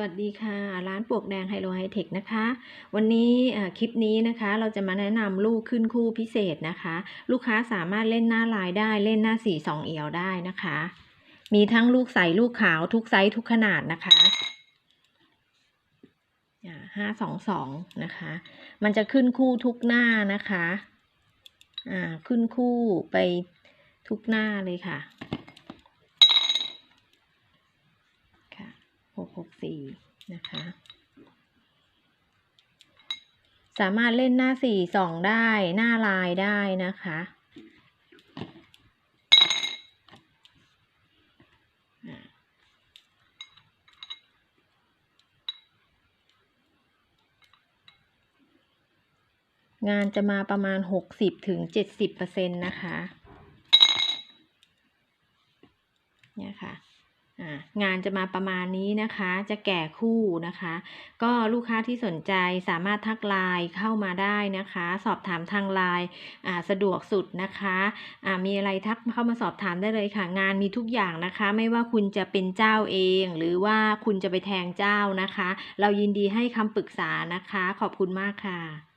วัสดีค่ะ ร้านปลวกแดงไฮโลไฮเทคนะคะ วันนี้คลิปนี้นะคะเราจะมาแนะนำลูกขึ้นคู่พิเศษนะคะ ลูกค้าสามารถเล่นหน้าลายได้เล่นหน้าสีสองเอียวได้นะคะ มีทั้งลูกใสลูกขาวทุกไซส์ทุกขนาดนะคะห้าสองสองนะคะ มันจะขึ้นคู่ทุกหน้านะคะ อ่าขึ้นคู่ไปทุกหน้าเลยค่ะ ค่ะหกหกสี่นะคะ สามารถเล่นหน้าสี่สองได้หน้าลายได้นะคะงานจะมาประมาณหกสิบถึงเจ็ดสิบเปอร์เซ็นต์นะคะ เนี่ยค่ะ งานจะมาประมาณนี้นะคะ จะแก่คู่นะคะ ก็ลูกค้าที่สนใจสามารถทักไลน์เข้ามาได้นะคะ สอบถามทางไลน์สะดวกสุดนะคะมีอะไรทักเข้ามาสอบถามได้เลยค่ะ งานมีทุกอย่างนะคะ ไม่ว่าคุณจะเป็นเจ้าเอง หรือว่าคุณจะไปแทงเจ้านะคะ เรายินดีให้คำปรึกษานะคะ ขอบคุณมากค่ะ